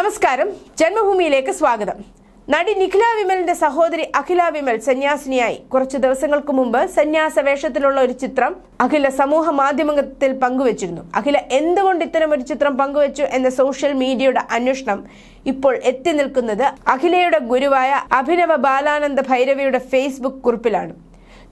നമസ്കാരം. ജന്മഭൂമിയിലേക്ക് സ്വാഗതം. നടി നിഖില വിമലിന്റെ സഹോദരി അഖില വിമൽ സന്യാസിനിയായി. കുറച്ചു ദിവസങ്ങൾക്ക് മുമ്പ് സന്യാസ വേഷത്തിലുള്ള ഒരു ചിത്രം അഖില സമൂഹ മാധ്യമത്തിൽ പങ്കുവച്ചിരുന്നു. അഖില എന്തുകൊണ്ട് ഇത്തരം ഒരു ചിത്രം പങ്കുവച്ചു എന്ന സോഷ്യൽ മീഡിയയുടെ അന്വേഷണം ഇപ്പോൾ എത്തി നിൽക്കുന്നത് അഖിലയുടെ ഗുരുവായ അഭിനവ ബാലാനന്ദ ഭൈരവിയുടെ ഫേസ്ബുക്ക് കുറിപ്പിലാണ്.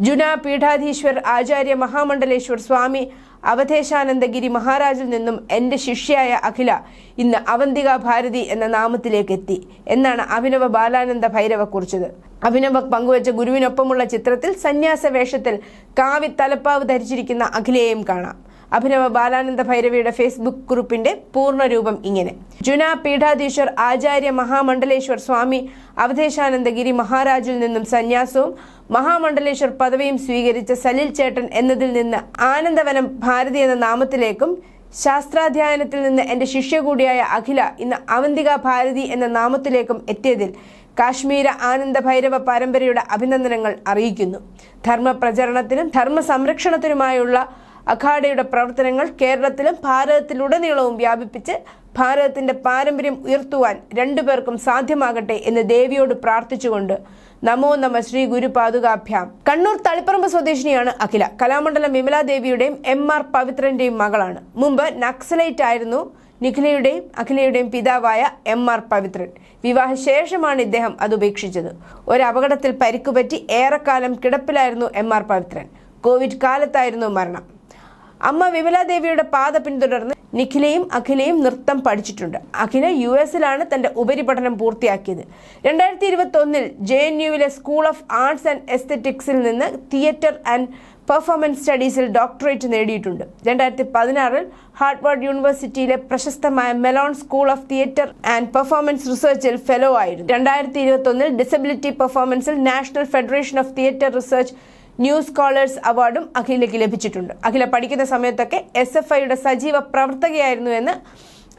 ജുന പീഠാധീശ്വർ ആചാര്യ മഹാമണ്ഡലേശ്വർ സ്വാമി അവധേശാനന്ദഗിരി മഹാരാജിൽ നിന്നും എന്റെ ശിഷ്യയായ അഖില ഇന്ന് അവന്തിക ഭാരതി എന്ന നാമത്തിലേക്ക് എത്തി എന്നാണ് അഭിനവ ബാലാനന്ദ ഭൈരവ കുറിച്ചത്. അഭിനവ പങ്കുവച്ച ഗുരുവിനൊപ്പമുള്ള ചിത്രത്തിൽ സന്യാസ വേഷത്തിൽ കാവി തലപ്പാവ് ധരിച്ചിരിക്കുന്ന അഖിലയെയും കാണാം. അഭിനവ ബാലാനന്ദ ഭൈരവിയുടെ ഫേസ്ബുക്ക് ഗ്രൂപ്പിന്റെ പൂർണരൂപം ഇങ്ങനെ. ജുന പീഠാധീശ്വർ ആചാര്യ മഹാമണ്ഡലേശ്വർ സ്വാമി അവധേശാനന്ദഗിരി മഹാരാജിൽ നിന്നും സന്യാസവും മഹാമണ്ഡലേശ്വർ പദവിയും സ്വീകരിച്ച സലിൽ ചേട്ടൻ എന്നതിൽ നിന്ന് ആനന്ദവനം ഭാരതി എന്ന നാമത്തിലേക്കും ശാസ്ത്രാധ്യയനത്തിൽ നിന്ന് എന്റെ ശിഷ്യ കൂടിയായ അഖില ഇന്ന് അവന്തിക ഭാരതി എന്ന നാമത്തിലേക്കും എത്തിയതിൽ കാശ്മീര ആനന്ദ ഭൈരവ പരമ്പരയുടെ അഭിനന്ദനങ്ങൾ അറിയിക്കുന്നു. ധർമ്മ പ്രചരണത്തിനും ധർമ്മ സംരക്ഷണത്തിനുമായുള്ള അഖാഡയുടെ പ്രവർത്തനങ്ങൾ കേരളത്തിലും ഭാരതത്തിലുടനീളവും വ്യാപിപ്പിച്ച് ഭാരതത്തിന്റെ പാരമ്പര്യം ഉയർത്തുവാൻ രണ്ടുപേർക്കും സാധ്യമാകട്ടെ എന്ന് ദേവിയോട് പ്രാർത്ഥിച്ചുകൊണ്ട് നമോ നമ ശ്രീ ഗുരുപാദുകാഭ്യാം കണ്ണൂർ തളിപ്പറമ്പ് സ്വദേശിനിയാണ് അഖില. കലാമണ്ഡലം വിമലാ ദേവിയുടെയും എം ആർ പവിത്രന്റെയും മകളാണ്. മുമ്പ് നക്സലൈറ്റ് ആയിരുന്നു നിഖിലയുടെയും അഖിലയുടെയും പിതാവായ എം ആർ പവിത്രൻ. വിവാഹശേഷമാണ് ഇദ്ദേഹം അത് ഉപേക്ഷിച്ചത്. ഒരു അപകടത്തിൽ പരിക്കുപറ്റി ഏറെക്കാലം കിടപ്പിലായിരുന്നു എം ആർ പവിത്രൻ. കോവിഡ് കാലത്തായിരുന്നു മരണം. അമ്മ വിമലാദേവിയുടെ പാത പിന്തുടർന്ന് നിഖിലയും അഖിലയും നൃത്തം പഠിച്ചിട്ടുണ്ട്. അഖില യു എസിലാണ് തന്റെ ഉപരിപഠനം പൂർത്തിയാക്കിയത്. രണ്ടായിരത്തി ഇരുപത്തി ഒന്നിൽ ജെ എൻ യുവിലെ സ്കൂൾ ഓഫ് ആർട്സ് ആൻഡ് എസ്തറ്റിക്സിൽ നിന്ന് തിയേറ്റർ ആൻഡ് പെർഫോമൻസ് സ്റ്റഡീസിൽ ഡോക്ടറേറ്റ് നേടിയിട്ടുണ്ട്. രണ്ടായിരത്തി പതിനാറിൽ ഹാർട്ട്വാർഡ് യൂണിവേഴ്സിറ്റിയിലെ പ്രശസ്തമായ Mellon school of theatre and performance റിസർച്ചിൽ fellow ആയിരുന്നു. രണ്ടായിരത്തി ഇരുപത്തി ഒന്നിൽ disability പെർഫോമൻസിൽ national federation of theatre research new scholars അവാർഡും അഖിലയ്ക്ക് ലഭിച്ചിട്ടുണ്ട്. അഖില പഠിക്കുന്ന സമയത്തൊക്കെ എസ് എഫ് ഐയുടെ സജീവ പ്രവർത്തകയായിരുന്നു എന്ന്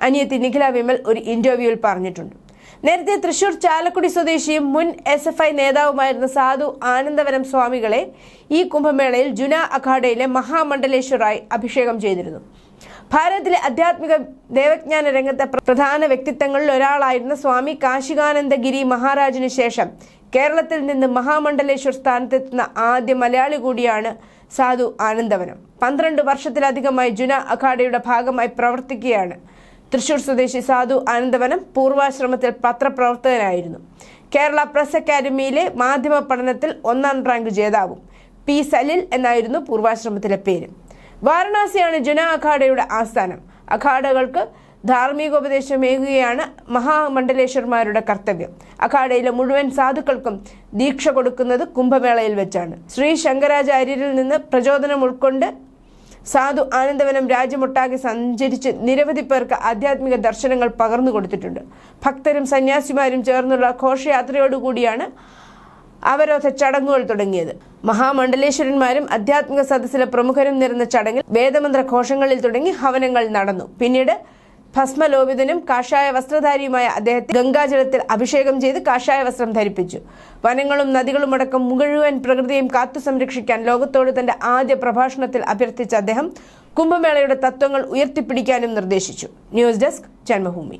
അനിയത്തി നിഖില വിമൽ ഒരു ഇന്റർവ്യൂവിൽ പറഞ്ഞിട്ടുണ്ട്. നേരത്തെ തൃശൂർ ചാലക്കുടി സ്വദേശിയും മുൻ എസ് എഫ് ഐ നേതാവുമായിരുന്ന സാധു ആനന്ദവനം സ്വാമികളെ ഈ കുംഭമേളയിൽ ജുന അഖാഡയിലെ മഹാമണ്ഡലേശ്വറായി അഭിഷേകം ചെയ്തിരുന്നു. ഭാരതത്തിലെ ആധ്യാത്മിക ദേവജ്ഞാന രംഗത്തെ പ്രധാന വ്യക്തിത്വങ്ങളിൽ ഒരാളായിരുന്ന സ്വാമി കാശികാനന്ദഗിരി മഹാരാജിനു ശേഷം കേരളത്തിൽ നിന്ന് മഹാമണ്ഡലേശ്വർ സ്ഥാനത്തെത്തുന്ന ആദ്യ മലയാളി കൂടിയാണ് സാധു ആനന്ദവനം. പന്ത്രണ്ട് വർഷത്തിലധികമായി ജുന അഖാഡയുടെ ഭാഗമായി പ്രവർത്തിക്കുകയാണ്. തൃശൂർ സ്വദേശി സാധു ആനന്ദവനം പൂർവാശ്രമത്തിൽ പത്രപ്രവർത്തകനായിരുന്നു. കേരള പ്രസ് അക്കാദമിയിലെ മാധ്യമ പഠനത്തിൽ ഒന്നാം റാങ്ക് ജേതാവും. പി സലിൽ എന്നായിരുന്നു പൂർവാശ്രമത്തിലെ പേര്. വാരണാസിയാണ് ജന അഖാഡയുടെ ആസ്ഥാനം. അഖാഡകൾക്ക് ധാർമ്മികോപദേശമേകുകയാണ് മഹാമണ്ഡലേശ്വരന്മാരുടെ കർത്തവ്യം. അഖാഡയിലെ മുഴുവൻ സാധുക്കൾക്കും ദീക്ഷ കൊടുക്കുന്നത് കുംഭമേളയിൽ വെച്ചാണ്. ശ്രീ ശങ്കരാചാര്യരിൽ നിന്ന് പ്രചോദനം ഉൾക്കൊണ്ട് സാധു ആനന്ദവനം രാജ്യമൊട്ടാകെ സഞ്ചരിച്ച് നിരവധി പേർക്ക് ആധ്യാത്മിക ദർശനങ്ങൾ പകർന്നു കൊടുത്തിട്ടുണ്ട്. ഭക്തരും സന്യാസിമാരും ചേർന്നുള്ള ഘോഷയാത്രയോടുകൂടിയാണ് അവരോധ ചടങ്ങുകൾ തുടങ്ങിയത്. മഹാമണ്ഡലേശ്വരന്മാരും ആധ്യാത്മിക സദസ്സിലെ പ്രമുഖരും നിറഞ്ഞ ചടങ്ങിൽ വേദമന്ത്ര ഘോഷങ്ങളിൽ തുടങ്ങി ഹവനങ്ങൾ നടന്നു. പിന്നീട് ഭസ്മലോപിതനും കാഷായ വസ്ത്രധാരിയുമായ അദ്ദേഹത്തെ ഗംഗാജലത്തിൽ അഭിഷേകം ചെയ്ത് കാഷായ വസ്ത്രം ധരിപ്പിച്ചു. വനങ്ങളും നദികളും അടക്കം മുഴുവൻ പ്രകൃതിയും കാത്തു സംരക്ഷിക്കാൻ ലോകത്തോട് തന്റെ ആദ്യ പ്രഭാഷണത്തിൽ അഭ്യർത്ഥിച്ച അദ്ദേഹം കുംഭമേളയുടെ തത്വങ്ങൾ ഉയർത്തിപ്പിടിക്കാനും നിർദ്ദേശിച്ചു. News desk Janmabhumi.